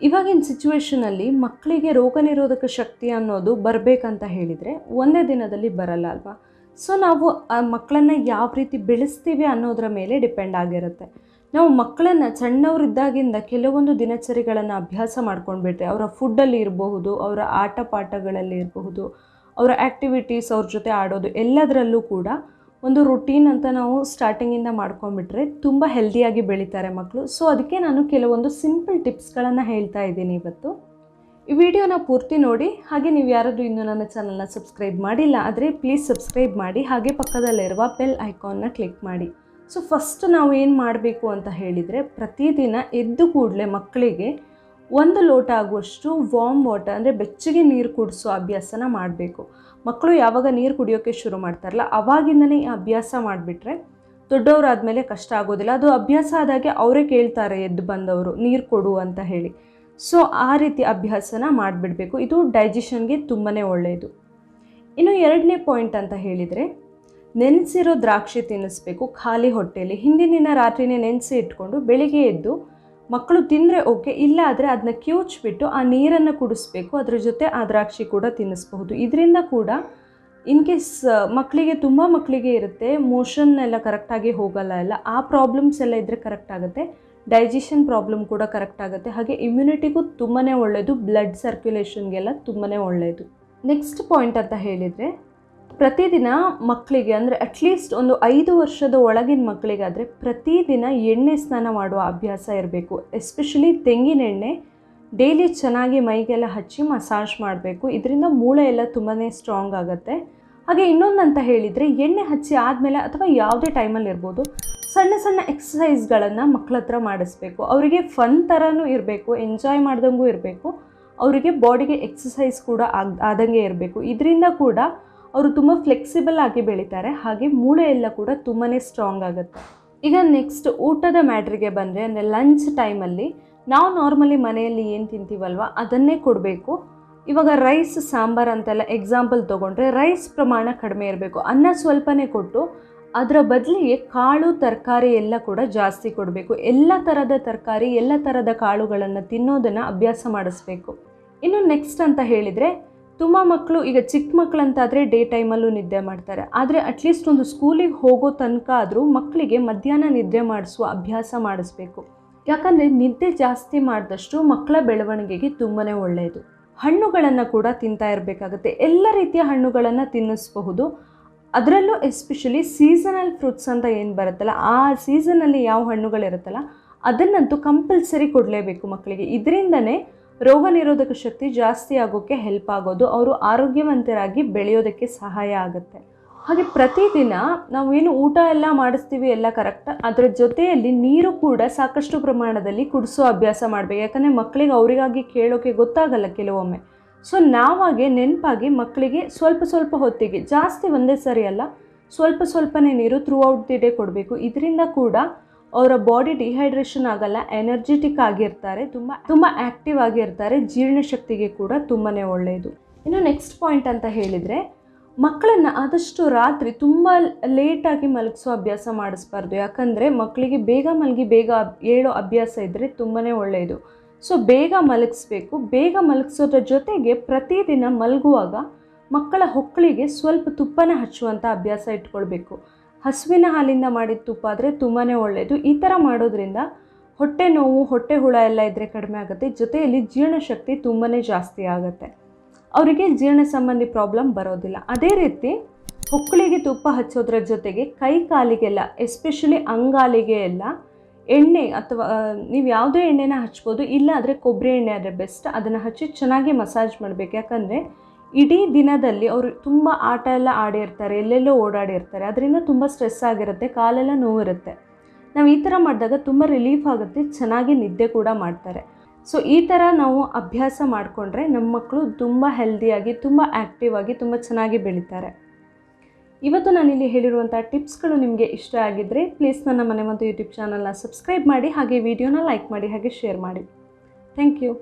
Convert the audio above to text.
ಇವಾಗಿನ ಸಿಚುವೇಶನಲ್ಲಿ ಮಕ್ಕಳಿಗೆ ರೋಗ ನಿರೋಧಕ ಶಕ್ತಿ ಅನ್ನೋದು ಬರಬೇಕಂತ ಹೇಳಿದರೆ ಒಂದೇ ದಿನದಲ್ಲಿ ಬರಲ್ಲ ಅಲ್ವಾ? ಸೊ ನಾವು ಆ ಮಕ್ಕಳನ್ನು ಯಾವ ರೀತಿ ಬೆಳೆಸ್ತೀವಿ ಅನ್ನೋದರ ಮೇಲೆ ಡಿಪೆಂಡ್ ಆಗಿರುತ್ತೆ. ನಾವು ಮಕ್ಕಳನ್ನು ಸಣ್ಣವರಿದ್ದಾಗಿಂದ ಕೆಲವೊಂದು ದಿನಚರಿಗಳನ್ನು ಅಭ್ಯಾಸ ಮಾಡ್ಕೊಂಡ್ಬಿಟ್ರೆ, ಅವರ ಫುಡ್ಡಲ್ಲಿ ಇರಬಹುದು, ಅವರ ಆಟ ಪಾಠಗಳಲ್ಲಿ ಇರಬಹುದು, ಅವರ ಆ್ಯಕ್ಟಿವಿಟೀಸ್ ಅವ್ರ ಜೊತೆ ಆಡೋದು ಎಲ್ಲದರಲ್ಲೂ ಕೂಡ ಒಂದು ರುಟೀನ್ ಅಂತ ನಾವು ಸ್ಟಾರ್ಟಿಂಗಿಂದ ಮಾಡ್ಕೊಂಡ್ಬಿಟ್ರೆ ತುಂಬ ಹೆಲ್ದಿಯಾಗಿ ಬೆಳೀತಾರೆ ಮಕ್ಕಳು ಸೊ ಅದಕ್ಕೆ ನಾನು ಕೆಲವೊಂದು ಸಿಂಪಲ್ ಟಿಪ್ಸ್ಗಳನ್ನು ಹೇಳ್ತಾ ಇದ್ದೀನಿ ಇವತ್ತು. ಈ ವಿಡಿಯೋನ ಪೂರ್ತಿ ನೋಡಿ, ಹಾಗೆ ನೀವು ಯಾರಾದರೂ ಇನ್ನೂ ನನ್ನ ಚಾನಲ್ನ ಸಬ್ಸ್ಕ್ರೈಬ್ ಮಾಡಿಲ್ಲ ಆದರೆ ಪ್ಲೀಸ್ ಸಬ್ಸ್ಕ್ರೈಬ್ ಮಾಡಿ, ಹಾಗೆ ಪಕ್ಕದಲ್ಲಿರುವ ಬೆಲ್ ಐಕಾನ್ನ ಕ್ಲಿಕ್ ಮಾಡಿ. ಸೊ ಫಸ್ಟ್ ನಾವು ಏನು ಮಾಡಬೇಕು ಅಂತ ಹೇಳಿದರೆ, ಪ್ರತಿದಿನ ಎದ್ದು ಕೂಡಲೇ ಮಕ್ಕಳಿಗೆ ಒಂದು ಲೋಟ ಆಗುವಷ್ಟು ವಾರ್ಮ್ ವಾಟರ್ ಅಂದರೆ ಬೆಚ್ಚಗೆ ನೀರು ಕುಡಿಸೋ ಅಭ್ಯಾಸನ ಮಾಡಬೇಕು. ಮಕ್ಕಳು ಯಾವಾಗ ನೀರು ಕುಡಿಯೋಕ್ಕೆ ಶುರು ಮಾಡ್ತಾರಲ್ಲ, ಅವಾಗಿಂದನೇ ಈ ಅಭ್ಯಾಸ ಮಾಡಿಬಿಟ್ರೆ ದೊಡ್ಡವರಾದಮೇಲೆ ಕಷ್ಟ ಆಗೋದಿಲ್ಲ. ಅದು ಅಭ್ಯಾಸ ಆದಾಗೆ ಅವರೇ ಕೇಳ್ತಾರೆ ಎದ್ದು ಬಂದವರು, ನೀರು ಕೊಡು ಅಂತ ಹೇಳಿ. ಸೊ ಆ ರೀತಿ ಅಭ್ಯಾಸನ ಮಾಡಿಬಿಡಬೇಕು. ಇದು ಡೈಜೆಷನ್ಗೆ ತುಂಬಾ ಒಳ್ಳೆಯದು ಇನ್ನು ಎರಡನೇ ಪಾಯಿಂಟ್ ಅಂತ ಹೇಳಿದರೆ, ನೆನೆಸಿರೋ ದ್ರಾಕ್ಷಿ ತಿನ್ನಿಸ್ಬೇಕು, ಖಾಲಿ ಹೊಟ್ಟೆಯಲ್ಲಿ ಹಿಂದಿನ ದಿನ ರಾತ್ರಿನೇ ನೆನೆಸಿ ಇಟ್ಕೊಂಡು ಬೆಳಿಗ್ಗೆ ಎದ್ದು ಮಕ್ಕಳು ತಿಂದರೆ ಓಕೆ, ಇಲ್ಲ ಆದರೆ ಅದನ್ನ ಕಿವುಚ್ಬಿಟ್ಟು ಆ ನೀರನ್ನು ಕುಡಿಸ್ಬೇಕು. ಅದ್ರ ಜೊತೆ ಆ ದ್ರಾಕ್ಷಿ ಕೂಡ ತಿನ್ನಿಸ್ಬಹುದು. ಇದರಿಂದ ಕೂಡ ಇನ್ ಕೇಸ್ ಮಕ್ಕಳಿಗೆ ತುಂಬ ಮಕ್ಕಳಿಗೆ ಇರುತ್ತೆ ಮೋಷನ್ ಎಲ್ಲ ಕರೆಕ್ಟಾಗಿ ಹೋಗಲ್ಲ ಎಲ್ಲ, ಆ ಪ್ರಾಬ್ಲಮ್ಸ್ ಎಲ್ಲ ಇದ್ದರೆ ಕರೆಕ್ಟ್ ಆಗುತ್ತೆ. ಡೈಜೆಷನ್ ಪ್ರಾಬ್ಲಮ್ ಕೂಡ ಕರೆಕ್ಟ್ ಆಗುತ್ತೆ. ಹಾಗೆ ಇಮ್ಯುನಿಟಿಗೂ ತುಂಬಾ ಒಳ್ಳೆಯದು ಬ್ಲಡ್ ಸರ್ಕ್ಯುಲೇಷನ್ಗೆಲ್ಲ ತುಂಬಾ ಒಳ್ಳೆಯದು ನೆಕ್ಸ್ಟ್ ಪಾಯಿಂಟ್ ಅಂತ ಹೇಳಿದರೆ ಪ್ರತಿದಿನ ಮಕ್ಕಳಿಗೆ ಅಂದರೆ ಅಟ್ಲೀಸ್ಟ್ ಒಂದು ಐದು ವರ್ಷದ ಒಳಗಿನ ಮಕ್ಕಳಿಗಾದರೆ ಪ್ರತಿದಿನ ಎಣ್ಣೆ ಸ್ನಾನ ಮಾಡುವ ಅಭ್ಯಾಸ ಇರಬೇಕು. ಎಸ್ಪೆಷಲಿ ತೆಂಗಿನ ಎಣ್ಣೆ ಡೈಲಿ ಚೆನ್ನಾಗಿ ಮೈಗೆಲ್ಲ ಹಚ್ಚಿ ಮಸಾಜ್ ಮಾಡಬೇಕು. ಇದರಿಂದ ಮೂಳೆ ಎಲ್ಲ ತುಂಬಾ ಸ್ಟ್ರಾಂಗ್ ಆಗುತ್ತೆ. ಹಾಗೆ ಇನ್ನೊಂದು ಅಂತ ಹೇಳಿದರೆ ಎಣ್ಣೆ ಹಚ್ಚಿ ಆದಮೇಲೆ ಅಥವಾ ಯಾವುದೇ ಟೈಮಲ್ಲಿ ಇರ್ಬೋದು, ಸಣ್ಣ ಸಣ್ಣ ಎಕ್ಸಸೈಸ್ಗಳನ್ನು ಮಕ್ಕಳ ಹತ್ರ ಮಾಡಿಸ್ಬೇಕು. ಅವರಿಗೆ ಫನ್ ಥರನೂ ಇರಬೇಕು ಎಂಜಾಯ್ ಮಾಡ್ದಂಗೂ ಇರಬೇಕು. ಅವರಿಗೆ ಬಾಡಿಗೆ ಎಕ್ಸಸೈಸ್ ಕೂಡ ಆಗ್, ಆದಂಗೆ ಇರಬೇಕು. ಇದರಿಂದ ಕೂಡ ಅವರು ತುಂಬ ಫ್ಲೆಕ್ಸಿಬಲ್ ಆಗಿ ಬೆಳೀತಾರೆ. ಹಾಗೆ ಮೂಳೆ ಎಲ್ಲ ಕೂಡ ತುಂಬಾ ಸ್ಟ್ರಾಂಗ್ ಆಗುತ್ತೆ. ಈಗ ನೆಕ್ಸ್ಟ್ ಊಟದ ಮ್ಯಾಟ್ರಿಗೆ ಬಂದರೆ, ಅಂದರೆ ಲಂಚ್ ಟೈಮಲ್ಲಿ ನಾವು ನಾರ್ಮಲಿ ಮನೆಯಲ್ಲಿ ಏನು ತಿಂತೀವಲ್ವ? ಅದನ್ನೇ ಕೊಡಬೇಕು. ಇವಾಗ ರೈಸ್ ಸಾಂಬಾರ್ ಅಂತೆಲ್ಲ ಎಕ್ಸಾಂಪಲ್ ತೊಗೊಂಡ್ರೆ ರೈಸ್ ಪ್ರಮಾಣ ಕಡಿಮೆ ಇರಬೇಕು. ಅನ್ನ ಸ್ವಲ್ಪನೇ ಕೊಟ್ಟು ಅದರ ಬದಲಿಗೆ ಕಾಳು, ತರಕಾರಿ ಎಲ್ಲ ಕೂಡ ಜಾಸ್ತಿ ಕೊಡಬೇಕು. ಎಲ್ಲ ಥರದ ತರಕಾರಿ, ಎಲ್ಲ ಥರದ ಕಾಳುಗಳನ್ನು ತಿನ್ನೋದನ್ನು ಅಭ್ಯಾಸ ಮಾಡಿಸ್ಬೇಕು. ಇನ್ನು ನೆಕ್ಸ್ಟ್ ಅಂತ ಹೇಳಿದರೆ ತುಂಬ ಮಕ್ಕಳು ಈಗ ಚಿಕ್ಕ ಮಕ್ಕಳಂತಾದರೆ ಡೇ ಟೈಮಲ್ಲೂ ನಿದ್ದೆ ಮಾಡ್ತಾರೆ. ಆದರೆ ಅಟ್ಲೀಸ್ಟ್ ಒಂದು ಸ್ಕೂಲಿಗೆ ಹೋಗೋ ತನಕ ಆದರೂ ಮಕ್ಕಳಿಗೆ ಮಧ್ಯಾಹ್ನ ನಿದ್ದೆ ಮಾಡಿಸುವ ಅಭ್ಯಾಸ ಮಾಡಿಸ್ಬೇಕು. ಯಾಕಂದರೆ ನಿದ್ದೆ ಜಾಸ್ತಿ ಮಾಡಿದಷ್ಟು ಮಕ್ಕಳ ಬೆಳವಣಿಗೆಗೆ ತುಂಬಾ ಒಳ್ಳೆಯದು ಹಣ್ಣುಗಳನ್ನು ಕೂಡ ತಿಂತಾ ಇರಬೇಕಾಗುತ್ತೆ. ಎಲ್ಲ ರೀತಿಯ ಹಣ್ಣುಗಳನ್ನು ತಿನ್ನಿಸಬಹುದು. ಅದರಲ್ಲೂ ಎಸ್ಪೆಷಲಿ ಸೀಸನಲ್ ಫ್ರೂಟ್ಸ್ ಅಂತ ಏನು ಬರುತ್ತಲ್ಲ, ಆ ಸೀಸನಲ್ಲಿ ಯಾವ ಹಣ್ಣುಗಳಿರುತ್ತಲ್ಲ, ಅದನ್ನಂತೂ ಕಂಪಲ್ಸರಿ ಕೊಡಲೇಬೇಕು ಮಕ್ಕಳಿಗೆ ಇದರಿಂದನೇ ರೋಗ ನಿರೋಧಕ ಶಕ್ತಿ ಜಾಸ್ತಿ ಆಗೋಕ್ಕೆ ಹೆಲ್ಪ್ ಆಗೋದು, ಅವರು ಆರೋಗ್ಯವಂತರಾಗಿ ಬೆಳೆಯೋದಕ್ಕೆ ಸಹಾಯ ಆಗುತ್ತೆ. ಹಾಗೆ ಪ್ರತಿದಿನ ನಾವು ಏನು ಊಟ ಎಲ್ಲ ಮಾಡಿಸ್ತೀವಿ ಎಲ್ಲ ಕರೆಕ್ಟ್ ಅದರ ಜೊತೆಯಲ್ಲಿ ನೀರು ಕೂಡ ಸಾಕಷ್ಟು ಪ್ರಮಾಣದಲ್ಲಿ ಕುಡಿಸೋ ಅಭ್ಯಾಸ ಮಾಡಬೇಕು. ಯಾಕಂದರೆ ಮಕ್ಕಳಿಗೆ ಅವರಿಗಾಗಿ ಕೇಳೋಕ್ಕೆ ಗೊತ್ತಾಗಲ್ಲ ಕೆಲವೊಮ್ಮೆ. ಸೊ ನಾವಾಗೆ ನೆನಪಾಗಿ ಮಕ್ಕಳಿಗೆ ಸ್ವಲ್ಪ ಸ್ವಲ್ಪ ಹೊತ್ತಿಗೆ, ಜಾಸ್ತಿ ಒಂದೇ ಸರಿ ಅಲ್ಲ, ಸ್ವಲ್ಪ ಸ್ವಲ್ಪನೇ ನೀರು ಥ್ರೂ ಔಟ್ ದಿ ಡೇ ಕೊಡಬೇಕು. ಇದರಿಂದ ಕೂಡ ಅವರ ಬಾಡಿ ಡಿಹೈಡ್ರೇಷನ್ ಆಗಲ್ಲ ಎನರ್ಜೆಟಿಕ್ ಆಗಿರ್ತಾರೆ, ತುಂಬ ತುಂಬ ಆ್ಯಕ್ಟಿವ್ ಆಗಿರ್ತಾರೆ ಜೀರ್ಣಶಕ್ತಿಗೆ ಕೂಡ ತುಂಬಾ ಒಳ್ಳೆಯದು ಇನ್ನು ನೆಕ್ಸ್ಟ್ ಪಾಯಿಂಟ್ ಅಂತ ಹೇಳಿದರೆ, ಮಕ್ಕಳನ್ನು ಆದಷ್ಟು ರಾತ್ರಿ ತುಂಬ ಲೇಟಾಗಿ ಮಲಗಿಸೋ ಅಭ್ಯಾಸ ಮಾಡಿಸ್ಬಾರ್ದು. ಯಾಕಂದರೆ ಮಕ್ಕಳಿಗೆ ಬೇಗ ಮಲಗಿ ಬೇಗ ಹೇಳೋ ಅಭ್ಯಾಸ ಇದ್ದರೆ ತುಂಬಾ ಒಳ್ಳೆಯದು ಸೊ ಬೇಗ ಮಲಗಿಸ್ಬೇಕು. ಬೇಗ ಮಲಗಿಸೋದ್ರ ಜೊತೆಗೆ ಪ್ರತಿದಿನ ಮಲಗುವಾಗ ಮಕ್ಕಳ ಹೊಕ್ಕಳಿಗೆ ಸ್ವಲ್ಪ ತುಪ್ಪನ ಹಚ್ಚುವಂಥ ಅಭ್ಯಾಸ ಇಟ್ಕೊಳ್ಬೇಕು. ಹಸುವಿನ ಹಾಲಿಂದ ಮಾಡಿದ ತುಪ್ಪ ಆದರೆ ತುಂಬಾ ಒಳ್ಳೆಯದು ಈ ಥರ ಮಾಡೋದ್ರಿಂದ ಹೊಟ್ಟೆ ನೋವು, ಹೊಟ್ಟೆ ಹುಳ ಎಲ್ಲ ಇದ್ದರೆ ಕಡಿಮೆ ಆಗುತ್ತೆ. ಜೊತೆಯಲ್ಲಿ ಜೀರ್ಣಶಕ್ತಿ ತುಂಬಾ ಜಾಸ್ತಿ ಆಗುತ್ತೆ. ಅವರಿಗೆ ಜೀರ್ಣ ಸಂಬಂಧಿ ಪ್ರಾಬ್ಲಮ್ ಬರೋದಿಲ್ಲ. ಅದೇ ರೀತಿ ಹೊಕ್ಕಳಿಗೆ ತುಪ್ಪ ಹಚ್ಚೋದ್ರ ಜೊತೆಗೆ ಕೈ ಕಾಲಿಗೆಲ್ಲ ಎಸ್ಪೆಷಲಿ ಅಂಗಾಲಿಗೆ ಎಲ್ಲ ಎಣ್ಣೆ ಅಥವಾ ನೀವು ಯಾವುದೇ ಎಣ್ಣೆನ ಹಚ್ಬೋದು. ಇಲ್ಲ ಆದರೆ ಕೊಬ್ಬರಿ ಎಣ್ಣೆ ಆದರೆ ಬೆಸ್ಟ್ ಅದನ್ನು ಹಚ್ಚಿ ಚೆನ್ನಾಗಿ ಮಸಾಜ್ ಮಾಡಬೇಕು. ಯಾಕಂದರೆ ಇಡೀ ದಿನದಲ್ಲಿ ಅವರು ತುಂಬ ಆಟ ಎಲ್ಲ ಆಡಿರ್ತಾರೆ, ಎಲ್ಲೆಲ್ಲೋ ಓಡಾಡಿರ್ತಾರೆ. ಅದರಿಂದ ತುಂಬ ಸ್ಟ್ರೆಸ್ ಆಗಿರುತ್ತೆ, ಕಾಲೆಲ್ಲ ನೋವಿರುತ್ತೆ. ನಾವು ಈ ಥರ ಮಾಡಿದಾಗ ತುಂಬ ರಿಲೀಫ್ ಆಗುತ್ತೆ, ಚೆನ್ನಾಗಿ ನಿದ್ದೆ ಕೂಡ ಮಾಡ್ತಾರೆ. ಸೊ ಈ ಥರ ನಾವು ಅಭ್ಯಾಸ ಮಾಡಿಕೊಂಡ್ರೆ ನಮ್ಮ ಮಕ್ಕಳು ತುಂಬ ಹೆಲ್ದಿಯಾಗಿ ತುಂಬ ಆ್ಯಕ್ಟಿವ್ ಆಗಿ, ತುಂಬ ಚೆನ್ನಾಗಿ ಬೆಳೀತಾರೆ. ಇವತ್ತು ನಾನಿಲ್ಲಿ ಹೇಳಿರುವಂಥ ಟಿಪ್ಸ್ಗಳು ನಿಮಗೆ ಇಷ್ಟ ಆಗಿದ್ದರೆ ಪ್ಲೀಸ್ ನನ್ನ ಮನೆ ಮತ್ತು ಯೂಟ್ಯೂಬ್ ಚಾನಲ್ನ ಸಬ್ಸ್ಕ್ರೈಬ್ ಮಾಡಿ, ಹಾಗೆ ವಿಡಿಯೋನ ಲೈಕ್ ಮಾಡಿ, ಹಾಗೆ ಶೇರ್ ಮಾಡಿ. Thank you